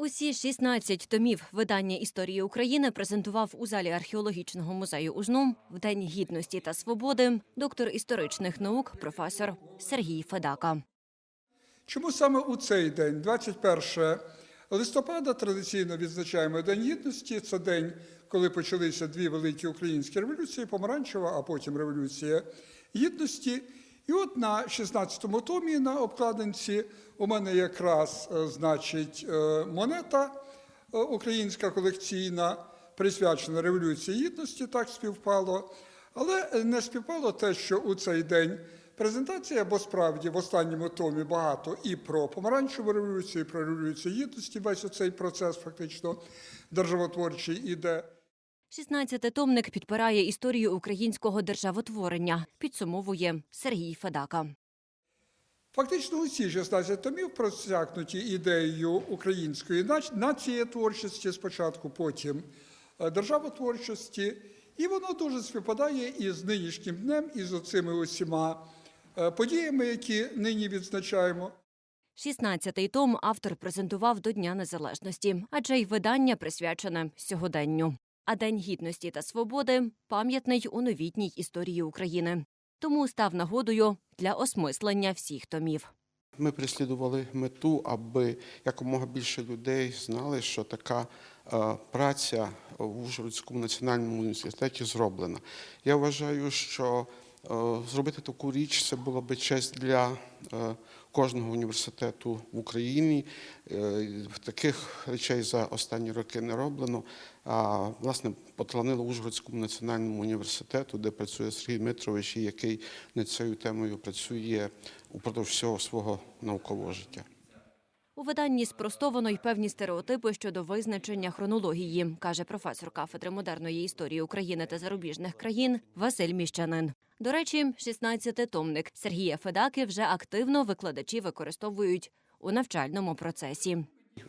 Усі 16 томів видання історії України презентував у залі археологічного музею УЖНУ в День гідності та свободи доктор історичних наук, професор Сергій Федака. Чому саме у цей день, 21 листопада, традиційно відзначаємо День Гідності. Це день, коли почалися дві великі українські революції помаранчева, а потім революція гідності. І от на 16-му томі на обкладинці у мене якраз е, значить е, монета е, українська колекційна, присвячена Революції Гідності, так співпало. Але не співпало те, що у цей день презентація, бо справді в останньому томі багато і про помаранчеву революцію, і про революцію гідності, весь оцей процес фактично державотворчий іде. 16-томник підпирає історію українського державотворення, підсумовує Сергій Федака. Фактично усі 16 томів просякнуті ідеєю української націєтворчості спочатку, потім е, державотворчості, і воно дуже співпадає із нинішнім днем, і з оцими усіма е, подіями, які нині відзначаємо. 16-й том автор презентував до Дня Незалежності, адже й видання присвячене сьогоденню. А День гідності та свободи пам'ятний у новітній історії України. Тому став нагодою для осмислення всіх томів. Ми переслідували мету, аби якомога більше людей знали, що така е, праця в Ужгородському національному університеті зроблена. Я вважаю, що зробити таку річ це було би честь для е, кожного університету в Україні. Е, Таких речей за останні роки не роблено. А власне поталанило Ужгородському національному університету, де працює Сергій Дмитрович, який над цією темою працює упродовж всього свого наукового життя. У виданні спростовано й певні стереотипи щодо визначення хронології, каже професор кафедри модерної історії України та зарубіжних країн Василь Міщанин. До речі, 16-томник Сергія Федаки вже активно викладачі використовують у навчальному процесі.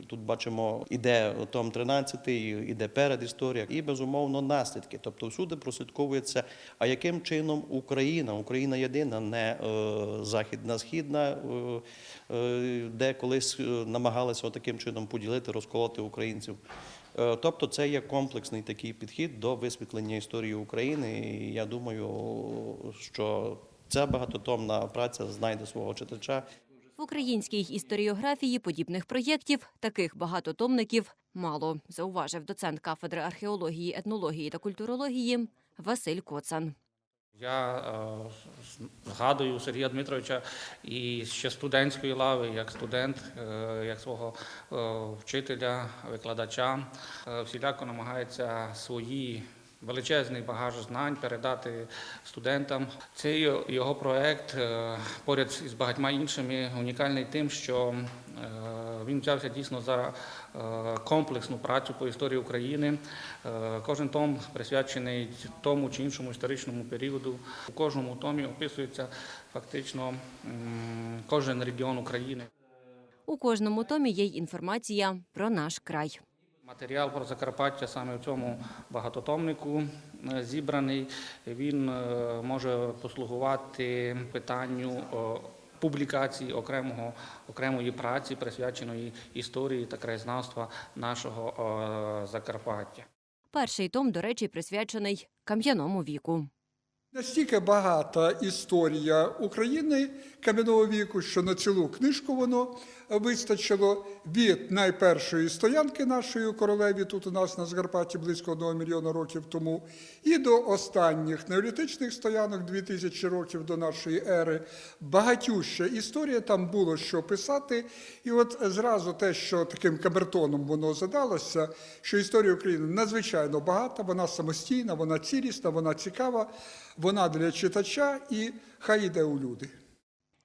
Тут бачимо, іде том 13, іде перед історія, і безумовно наслідки. Тобто всюди прослідковується, а яким чином Україна, Україна єдина, не е, західна, східна, е, е, де колись е, намагалися таким чином поділити, розколоти українців. Е, Тобто це є комплексний такий підхід до висвітлення історії України. І я думаю, що ця багатотомна праця знайде свого читача. В українській історіографії подібних проєктів таких багатотомників мало, зауважив доцент кафедри археології, етнології та культурології Василь Коцан. Я е, згадую Сергія Дмитровича і ще студентської лави, як студент, е, як свого е, вчителя, викладача, всіляко намагається свої величезний багаж знань передати студентам. Цей його проект е, поряд із багатьма іншими унікальний тим, що е, він взявся дійсно за е, комплексну працю по історії України. Кожен том присвячений тому чи іншому історичному періоду. У кожному томі описується фактично кожен регіон України. У кожному томі є й інформація про наш край. Матеріал про Закарпаття саме в цьому багатотомнику е, зібраний. Він е, може послугувати питанню е, публікації окремого окремої праці, присвяченої історії та краєзнавства нашого Закарпаття. Перший том, до речі, присвячений кам'яному віку. Настільки багата історія України кам'яного віку, що на цілу книжку воно вистачило від найпершої стоянки нашої королеві тут у нас на Закарпатті близько одного мільйона років тому, і до останніх неолітичних стоянок 2000 років до нашої ери. Багатюща історія там було що писати. І от зразу те, що таким камертоном воно задалося, що історія України надзвичайно багата, вона самостійна, вона цілісна, вона цікава, вона для читача і хай іде у люди.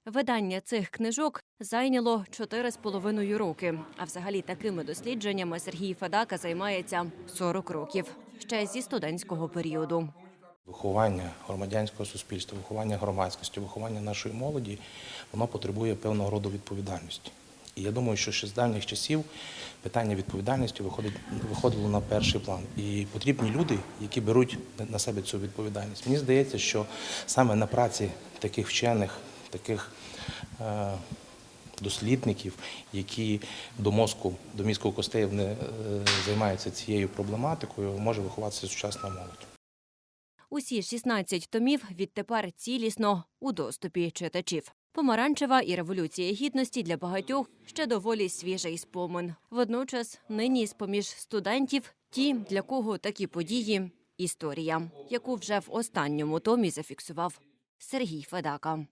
Видання цих книжок зайняло чотири з половиною роки. А взагалі такими дослідженнями Сергій Федака займається 40 років ще зі студентського періоду. Виховання громадянського суспільства, виховання громадськості, виховання нашої молоді, воно потребує певного роду відповідальності. І я думаю, що ще з давніх часів питання відповідальності виходило на перший план. І потрібні люди, які беруть на себе цю відповідальність. Мені здається, що саме на праці таких вчених, таких е, дослідників, які до мозку, до мізку костей не займаються цією проблематикою, може виховатися сучасна молодь. Усі 16 томів відтепер цілісно у доступі читачів. Помаранчева і революція гідності для багатьох ще доволі свіжий спомин. Водночас нині з-поміж студентів ті, для кого такі події історія, яку вже в останньому томі зафіксував Сергій Федака.